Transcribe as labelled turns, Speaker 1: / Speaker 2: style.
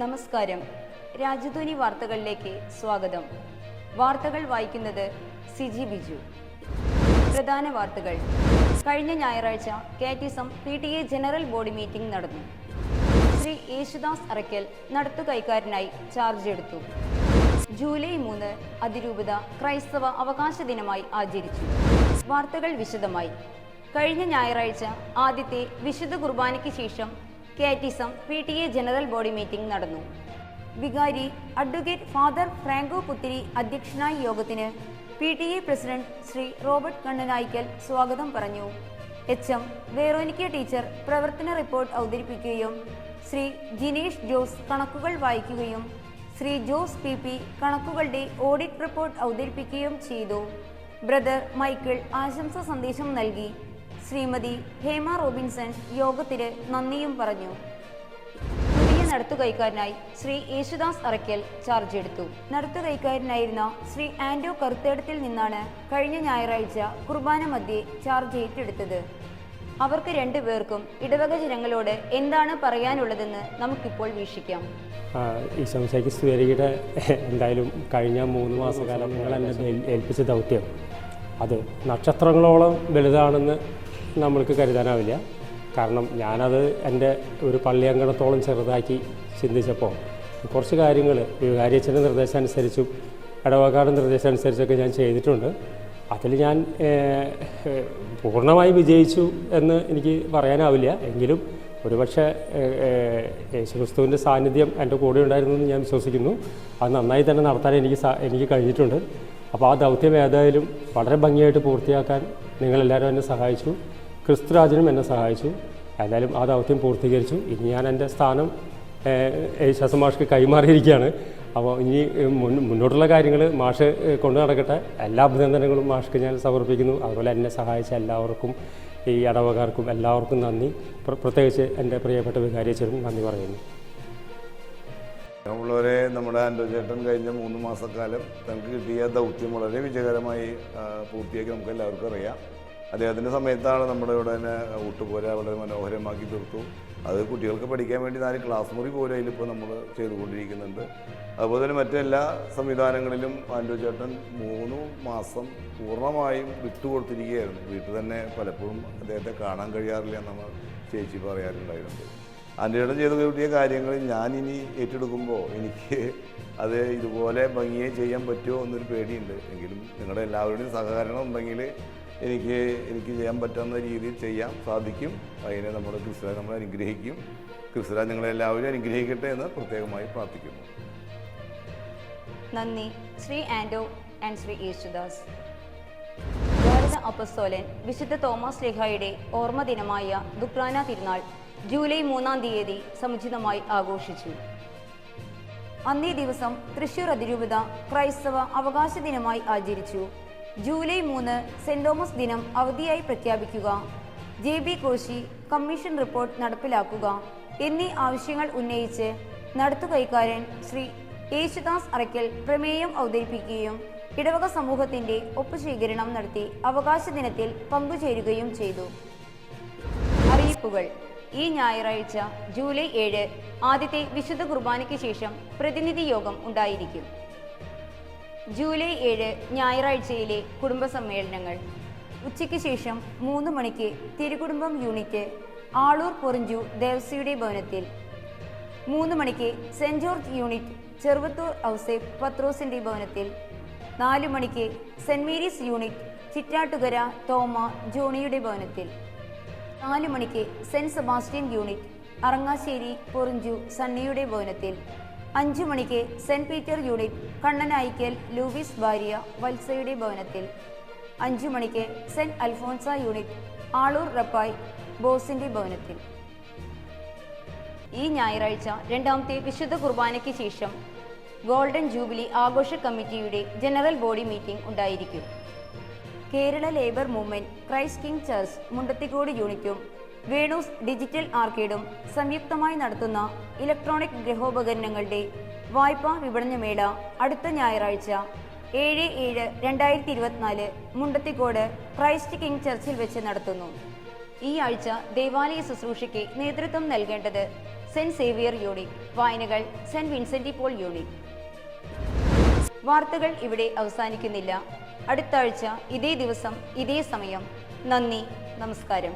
Speaker 1: നമസ്കാരം. രാജധാനി വാർത്തകളിലേക്ക് സ്വാഗതം. വാർത്തകൾ വായിക്കുന്നത് സിജി ബിജു. പ്രധാന വാർത്തകൾ. കഴിഞ്ഞ ഞായറാഴ്ച catechism P T A general body meeting നടന്നു. ശ്രീ യേശുദാസ് അറയ്ക്കൽ നടത്തുകൈക്കാരനായി ചാർജ് എടുത്തു. ജൂലൈ മൂന്ന് അതിരൂപത ക്രൈസ്തവ അവകാശ ദിനമായി ആചരിച്ചു. വാർത്തകൾ വിശദമായി. കഴിഞ്ഞ ഞായറാഴ്ച ആദ്യത്തെ വിശുദ്ധ കുർബാനയ്ക്ക് ശേഷം catechism P T A general body meeting നടന്നു. വികാരി അഡ്വക്കേറ്റ് ഫാദർ ഫ്രാങ്കോ പുത്തിരി അധ്യക്ഷനായ യോഗത്തിന് P T A president Sri Robert Kannanaikkal സ്വാഗതം പറഞ്ഞു. എച്ച് എം വേറോനിക്ക ടീച്ചർ പ്രവർത്തന റിപ്പോർട്ട് അവതരിപ്പിക്കുകയും ശ്രീ ജിനേഷ് ജോസ് കണക്കുകൾ വായിക്കുകയും ശ്രീ ജോസ് പി പി കണക്കുകളുടെ ഓഡിറ്റ് റിപ്പോർട്ട് അവതരിപ്പിക്കുകയും ചെയ്തു. ബ്രദർ മൈക്കിൾ ആശംസ സന്ദേശം നൽകി. ശ്രീമതി ഹേമ റോബിൻസൺ യോഗത്തിന് നന്ദിയും പറഞ്ഞു. പുതിയ നടത്തുകൈക്കാരനായി ശ്രീ യേശുദാസ് അറയ്ക്കൽ ചാർജ് എടുത്തു. നടത്തുകൈക്കാരനായിരുന്ന ശ്രീ ആൻഡോ കറുത്തേടത്തിൽ നിന്നാണ് കഴിഞ്ഞ ഞായറാഴ്ച കുർബാന മധ്യേ ചാർജ് ഏറ്റെടുത്തത്. അവർക്ക് രണ്ടുപേർക്കും ഇടവക ജനങ്ങളോട് എന്താണ് പറയാനുള്ളതെന്ന് നമുക്കിപ്പോൾ വീക്ഷിക്കാം.
Speaker 2: ഈ ശംശയ്ക്ക് സ്തുവരിയുടെ എന്തായാലും കഴിഞ്ഞ മൂന്ന് മാസക്കാലം നിങ്ങൾ എന്നെ ഏൽ- ഏൽപ്പിച്ച ദൗത്യം. അത് നക്ഷത്രങ്ങളോളം വലുതാണെന്ന് നമ്മൾക്ക് കരുതാനാവില്ല. കാരണം ഞാനത് എന്റെ ഒരു പള്ളി അങ്കണത്തോളം ചെറുതാക്കി ചിന്തിച്ചപ്പോൾ കുറച്ച് കാര്യങ്ങൾ വികാരിയച്ഛന്റെ നിർദ്ദേശമനുസരിച്ചും ഇടവക്കാരുടെ നിർദ്ദേശമനുസരിച്ചൊക്കെ ഞാൻ ചെയ്തിട്ടുണ്ട്. അതിൽ ഞാൻ പൂർണമായി വിജയിച്ചു എന്ന് എനിക്ക് പറയാനാവില്ല. എങ്കിലും ഒരുപക്ഷെ യേശുക്രിസ്തുവിന്റെ സാന്നിധ്യം എന്റെ കൂടെ ഉണ്ടായിരുന്നു എന്ന് ഞാൻ വിശ്വസിക്കുന്നു. അത് നന്നായി തന്നെ നടത്താൻ എനിക്ക് എനിക്ക് കഴിഞ്ഞിട്ടുണ്ട്. അപ്പോൾ ആ ദൗത്യം ഏതായാലും വളരെ ഭംഗിയായിട്ട് പൂർത്തിയാക്കാൻ നിങ്ങളെല്ലാവരും എന്നെ സഹായിച്ചു. ക്രിസ്തുരാജനും എന്നെ സഹായിച്ചു. ഏതായാലും ആ ദൗത്യം പൂർത്തീകരിച്ചു. ഇനി ഞാൻ എന്റെ സ്ഥാനം യേശുദാസ് മാഷ്ക്ക് കൈമാറിയിരിക്കുകയാണ്. അപ്പോൾ ഇനി മുന്നോട്ടുള്ള കാര്യങ്ങൾ മാഷ് കൊണ്ടു നടക്കട്ടെ. എല്ലാ അഭിനന്ദനങ്ങളും മാഷ്ക്ക് ഞാൻ സമർപ്പിക്കുന്നു. അതുപോലെ എന്നെ സഹായിച്ച എല്ലാവർക്കും ഈ ഇടവകാർക്കും എല്ലാവർക്കും നന്ദി. പ്രത്യേകിച്ച് എന്റെ പ്രിയപ്പെട്ട വികാരിയച്ചനും നന്ദി പറയുന്നു.
Speaker 3: ഉള്ളവരെ നമ്മുടെ ആൻഡോ കഴിഞ്ഞ മൂന്ന് മാസക്കാലം തനിക്ക് കിട്ടിയ ദൗത്യം വളരെ വിജയകരമായി പൂർത്തിയാക്കി നമുക്ക് എല്ലാവർക്കും അറിയാം. അദ്ദേഹത്തിന്റെ സമയത്താണ് നമ്മുടെ ഇവിടെ തന്നെ ഊട്ടുപോര വളരെ മനോഹരമാക്കി തീർത്തു. അത് കുട്ടികൾക്ക് പഠിക്കാൻ വേണ്ടി നാല് ക്ലാസ് മുറി പോലെ അതിലിപ്പോൾ നമ്മൾ ചെയ്തുകൊണ്ടിരിക്കുന്നുണ്ട്. അതുപോലെ തന്നെ മറ്റെല്ലാ സംവിധാനങ്ങളിലും ആൻഡോ ചേട്ടൻ മൂന്ന് മാസം പൂർണമായും വിട്ടുകൊടുത്തിരിക്കുകയായിരുന്നു. വീട്ടിൽ തന്നെ പലപ്പോഴും അദ്ദേഹത്തെ കാണാൻ കഴിയാറില്ല എന്ന് ചേച്ചി പറയാറുണ്ടായിട്ടുണ്ട് ചേട്ടൻ ചെയ്ത് കിട്ടിയ കാര്യങ്ങൾ ഞാനിനി ഏറ്റെടുക്കുമ്പോൾ എനിക്ക് അത് ഇതുപോലെ ഭംഗിയെ ചെയ്യാൻ പറ്റുമോ എന്നൊരു പേടിയുണ്ട്. എങ്കിലും നിങ്ങളുടെ എല്ലാവരുടെയും സഹകരണം ഉണ്ടെങ്കിൽ എനിക്ക് എനിക്ക് ചെയ്യാൻ പറ്റുന്ന രീതിയിൽ ചെയ്യാൻ സാധിക്കും. അതിനെ നമ്മൾ ക്രിസ്തുരാജ് നമ്മളെ അനുഗ്രഹിക്കും. ക്രിസ്തുരാജ് നിങ്ങളെല്ലാവരും അനുഗ്രഹിക്കട്ടെ എന്ന് പ്രത്യേകമായി പ്രാർത്ഥിക്കുന്നു.
Speaker 1: നന്ദി. ശ്രീ ആൻഡോ ആൻഡ് ശ്രീ യേശുദാസ്. ഭാരത അപ്പസ്തോലൻ വിശുദ്ധ തോമസ് ലേഖായുടെ ഓർമ്മ ദിനമായ ദുക്രാന തിരുനാൾ ജൂലൈ മൂന്നാം തീയതി സമുചിതമായി ആഘോഷിച്ചു. അന്നേ ദിവസം തൃശൂർ അതിരൂപത ക്രൈസ്തവ അവകാശ ദിനമായി ആചരിച്ചു. ജൂലൈ മൂന്ന് സെന്റ് തോമസ് ദിനം അവധിയായി പ്രഖ്യാപിക്കുക. J B Koshy commission report നടപ്പിലാക്കുക എന്നീ ആവശ്യങ്ങൾ ഉന്നയിച്ച് നടത്തുകൈക്കാരൻ ശ്രീ യേശുദാസ് അറയ്ക്കൽ പ്രമേയം അവതരിപ്പിക്കുകയും ഇടവക സമൂഹത്തിന്റെ ഒപ്പുശേഖരണം നടത്തി അവകാശ ദിനത്തിൽ പങ്കുചേരുകയും ചെയ്തു. അറിയിപ്പുകൾ. ഈ ഞായറാഴ്ച ജൂലൈ ഏഴ് ആദ്യത്തെ വിശുദ്ധ കുർബാനയ്ക്ക് ശേഷം പ്രതിനിധി യോഗം ഉണ്ടായിരിക്കും. ജൂലൈ ഏഴ് ഞായറാഴ്ചയിലെ കുടുംബ സമ്മേളനങ്ങൾ ഉച്ചയ്ക്ക് ശേഷം മൂന്ന് മണിക്ക് തിരുകുടുംബം യൂണിറ്റ് ആളൂർ പൊറിഞ്ചു ദേവസ്വയുടെ ഭവനത്തിൽ. മൂന്ന് മണിക്ക് saint George unit Cheruvathur Ouseph പത്രോസിന്റെ ഭവനത്തിൽ. നാല് മണിക്ക് saint Mary's unit Chittattukara Thoma ജോണിയുടെ ഭവനത്തിൽ. നാല് മണിക്ക് saint Sebastian unit Arangassery Porinju സണ്ണിയുടെ ഭവനത്തിൽ. അഞ്ചു മണിക്ക് saint Peter unit Kannanaikkal Louis ഭാര്യ വത്സയുടെ ഭവനത്തിൽ. അഞ്ചു മണിക്ക് സെന്റ് അൽഫോൺസ യൂണിറ്റ് ആളൂർ റപ്പായ് ബോസിന്റെ ഭവനത്തിൽ. ഈ ഞായറാഴ്ച രണ്ടാമത്തെ വിശുദ്ധ കുർബാനയ്ക്ക് ശേഷം ഗോൾഡൻ ജൂബിലി ആഘോഷ കമ്മിറ്റിയുടെ ജനറൽ ബോഡി മീറ്റിംഗ് ഉണ്ടായിരിക്കും. Kerala labour movement Christ King church Mundathikode യൂണിറ്റും വേണൂസ് ഡിജിറ്റൽ ആർക്കേഡും സംയുക്തമായി നടത്തുന്ന ഇലക്ട്രോണിക് ഗൃഹോപകരണങ്ങളുടെ വായ്പാ വിപണനമേള അടുത്ത ഞായറാഴ്ച ഏഴ് ഏഴ് രണ്ടായിരത്തി ഇരുപത്തിനാല് മുണ്ടത്തിക്കോട് ക്രൈസ്റ്റ് കിങ് ചർച്ചിൽ വെച്ച് നടത്തുന്നു. ഈ ആഴ്ച ദേവാലയ ശുശ്രൂഷയ്ക്ക് നേതൃത്വം നൽകേണ്ടത് saint Xavier unit വായനകൾ saint Vincent de Paul unit. വാർത്തകൾ ഇവിടെ അവസാനിക്കുന്നില്ല. അടുത്ത ആഴ്ച ഇതേ ദിവസം ഇതേ സമയം. നന്ദി നമസ്കാരം.